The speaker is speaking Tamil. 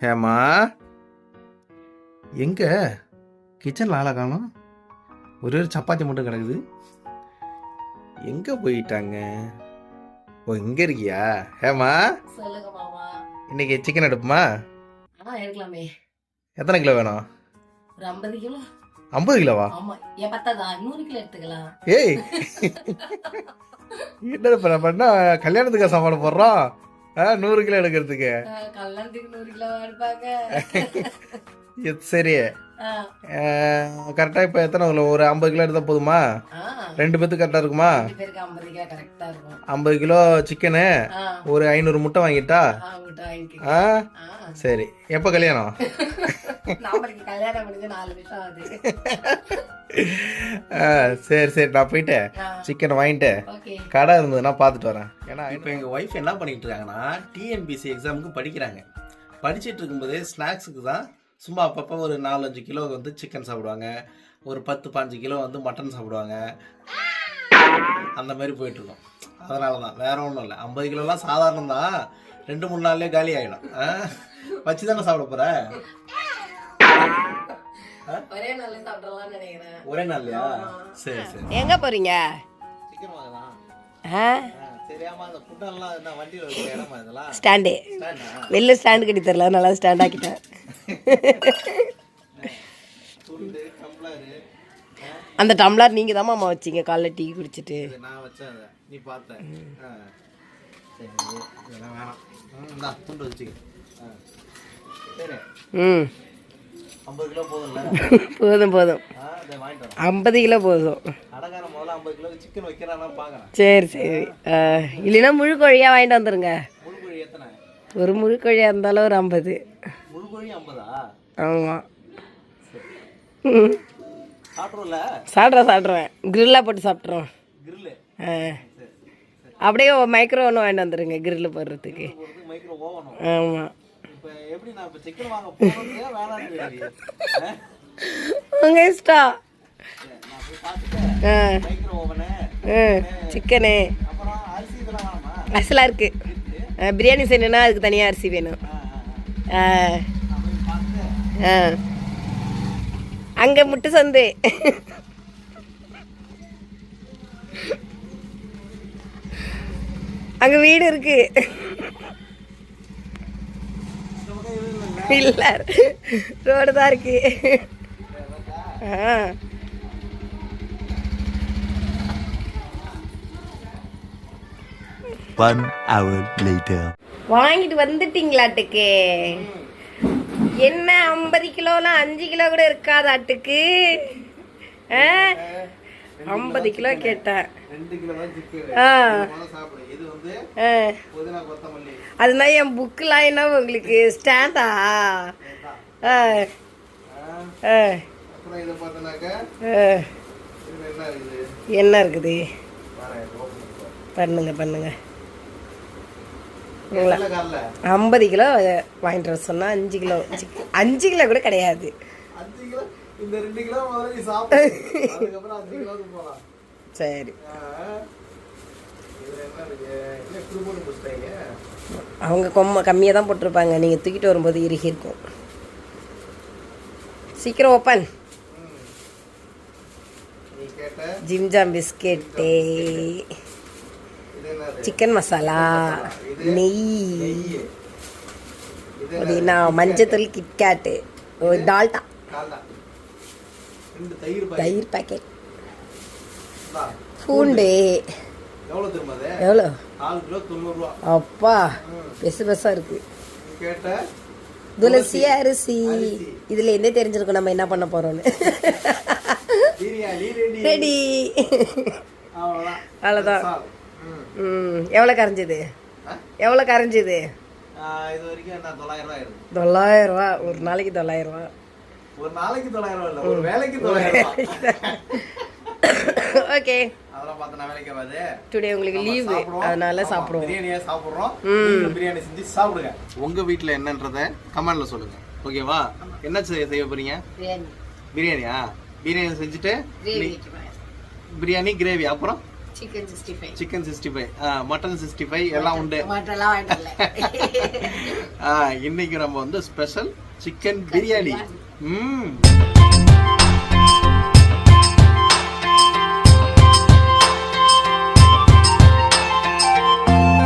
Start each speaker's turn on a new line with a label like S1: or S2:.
S1: ஹேமா? எங்க? கிச்சனில் ஆளை காணோம். ஒரே ஒரு சப்பாத்தி மட்டும் கிடக்குது. எங்க போயிட்டாங்க? ஓ இங்க இருக்கியா? ஹேமா?
S2: சொல்லுங்க மாமா.
S1: இன்னைக்கு சிக்கன் எடுப்புமா?
S2: ஆ இருக்கலாமே
S1: எத்தனை கிலோ வேணும்?
S2: ஒரு ஐம்பது கிலோ.
S1: ஐம்பது கிலோவா?
S2: ஆமா ஏன் பத்தாதா நூறு கிலோ எடுத்துக்கலாம்.
S1: ஏய்! என்ன பண்ண கல்யாணத்துக்கு சாப்பாடு போடுறோம்? நூறு கிலோ எடுக்கிறதுக்கு.
S2: ஆ, கல்யாணத்துக்கு நூறு கிலோ எடுப்பாங்க.
S1: சரி.
S2: ஆ,
S1: கரெக்டாக இப்போ எத்தனை ஒரு ஐம்பது கிலோ எடுத்தால் போதுமா?
S2: ஆ,
S1: ரெண்டு பேத்துக்கு கரெக்டாக இருக்குமா?
S2: ஐம்பது கிலோ கரெக்டா இருக்கும்.
S1: ஐம்பது கிலோ சிக்கனு
S2: ஆ,
S1: ஒரு ஐநூறு முட்டை வாங்கிட்டா?
S2: ஆ.
S1: ஆ?
S2: ஆ,
S1: சரி. எப்போ கல்யாணம்?
S2: நாமளுக்கு கல்யாணம் முடிஞ்சு நாலு வருஷம் ஆகுது.
S1: ஆ, சரி சரி நான் போயிட்டு
S2: ஆ,
S1: சிக்கன் வாங்கிட்டு
S2: ஓகே.
S1: கடை இருந்ததுன்னா பார்த்துட்டு வரேன். ஏன்னா இப்போ எங்கள் ஒய்ஃப் என்ன பண்ணிட்டு இருக்காங்கன்னா டிஎன்பிசி எக்ஸாமுக்கு படிக்கிறாங்க. படிச்சிட்டு இருக்கும்போது ஸ்நாக்ஸுக்கு தான் சும்மா அப்பப்போ ஒரு நாலஞ்சு கிலோ வந்து சிக்கன் சாப்பிடுவாங்க. ஒரு பத்து பாஞ்சு கிலோ வந்து மட்டன் சாப்பிடுவாங்க. அந்த மாதிரி போயிட்டு இருக்கோம். அதனால தான் வேற ஒன்றும் இல்லை. ஐம்பது கிலோலாம் சாதாரணம் தான். ரெண்டு மூணு நாள்லேயே காலி ஆகிடும் வச்சு தானே சாப்பிட போகிற
S2: ஒரே நாள்ல சாப்பிடலாம்னு நினைக்கிறேன்.
S1: ஒரே நாள்லையா? சரி சரி.
S2: எங்க போறீங்க?
S1: சிக்கன் வாங்கலாம்
S2: ஸ்டாண்டு. வெளில ஸ்டாண்டு கட்டி தரல நல்லா ஸ்டாண்ட் ஆக்கிட்டேன். அந்த டம்ளர் நீங்க தான் மாமா வச்சீங்க காலைல டீ குடிச்சிட்டு.
S1: நான் வச்சேன் நீ வேணாம். துண்டு வச்சுக்க.
S2: ம். போதும் போதும். ஐம்பது கிலோ போதும். சரி சரி. இல்லைன்னா முழு கோழியாக வாங்கிட்டு
S1: எத்தனை?
S2: ஒரு முழு கோழியாக இருந்தாலும் ஒரு ஐம்பது. ஆமாம் சாப்பிட்றேன் சாப்பிட்றேன். கிரில்லாக போட்டு சாப்பிட்றோம்.
S1: கிரில்லு
S2: ஆ. அப்படியே மைக்ரோ ஒன்று வாங்கிட்டு வந்துடுங்க கிரில் போடுறதுக்கு. ஆமாம்
S1: இப்போ எப்படி நான் இப்போ சிக்கன் வாங்க போகிறதே வேணான்னு
S2: இஷ்டம். அரிசிலாம் இருக்குது பிரியாணி செய்யணுன்னா அதுக்கு தனியாக அரிசி வேணும். அங்கே முட்டு சந்து. அங்கே வீடு இருக்கு. இல்ல. ரோடு தான் இருக்கு. ஆ.
S3: One hour later.
S2: வாங்கிட்டு வந்துட்டீங்களாட்டுக்கு. என்ன ஐம்பது கிலோலாம் அஞ்சு கிலோ கூட இருக்காதாட்டுக்கு. ஐம்பது கிலோ கேட்டேன். அதுதான் என் புக்கெலாம் என்ன உங்களுக்கு ஸ்டாண்டா?
S1: என்ன இருக்குது.
S2: பண்ணுங்க பண்ணுங்க. ஐம்பது கிலோ வாங்கிட்டு வர சொன்னால் அஞ்சு கிலோ அஞ்சு கிலோ கூட கிடையாது.
S1: இந்த ரெண்டு கிலோ முதல்ல நீ சாப்பிடு. அதுக்கப்புறம் அஞ்சு கிலோக்கு போகலாம்
S2: சரி. அவங்க கொம்ம கம்மியாக தான் போட்டிருப்பாங்க. நீங்கள் தூக்கிட்டு வரும்போது இறுகி இருக்கும். சீக்கிரம் open Jim Jam biscuit. Chicken masala. நெய். புதினா மஞ்சத்தூள் கிட்கேட்டு. டால்டா.
S1: தயிர்
S2: பாக்கெட். பூண்டு.
S1: எவ்வளோ
S2: அப்பா இருக்குது
S1: நீ கேட்ட
S2: துளசி அரிசி. இதில் இருந்தே தெரிஞ்சிருக்கும் நம்ம என்ன பண்ண
S1: பிரியாணி ரெடி. அவ்வளோதான். ம்.
S2: எவ்வளோ கரைஞ்சிது? எவ்வளோ கரைஞ்சிது?
S1: என்ன இருக்கு
S2: தொள்ளாயிரம் ரூபா. ஒரு நாளைக்கு தொள்ளாயிரம் ரூபா.
S1: ஒரு நாளைக்கு தொள்ளாயிரம் இல்ல ஒரு வேலைக்கு தொள்ளாயிரம்
S2: ஓகே
S1: அதெல்லாம் பார்த்து நான் வேலைக்கு ஆகாது
S2: டுடே உங்களுக்கு லீவு. அதனால சாப்பிடுவோம்.
S1: பிரியாணியா சாப்பிடுறோம். பிரியாணி செஞ்சு சாப்பிடுங்க. உங்க வீட்ல என்னன்றத கமெண்ட்ல சொல்லுங்க. ஓகேவா என்ன செய்ய போறீங்க? பிரியாணியா பிரியாணி செஞ்சுட்டு பிரியாணி கிரேவி அப்புறம்?
S2: Chicken sixty five
S1: chicken sixty five mutton sixty five எல்லாம் உண்டு. இன்னைக்கு நம்ம வந்து ஸ்பெஷல் சிக்கன் பிரியாணி ம்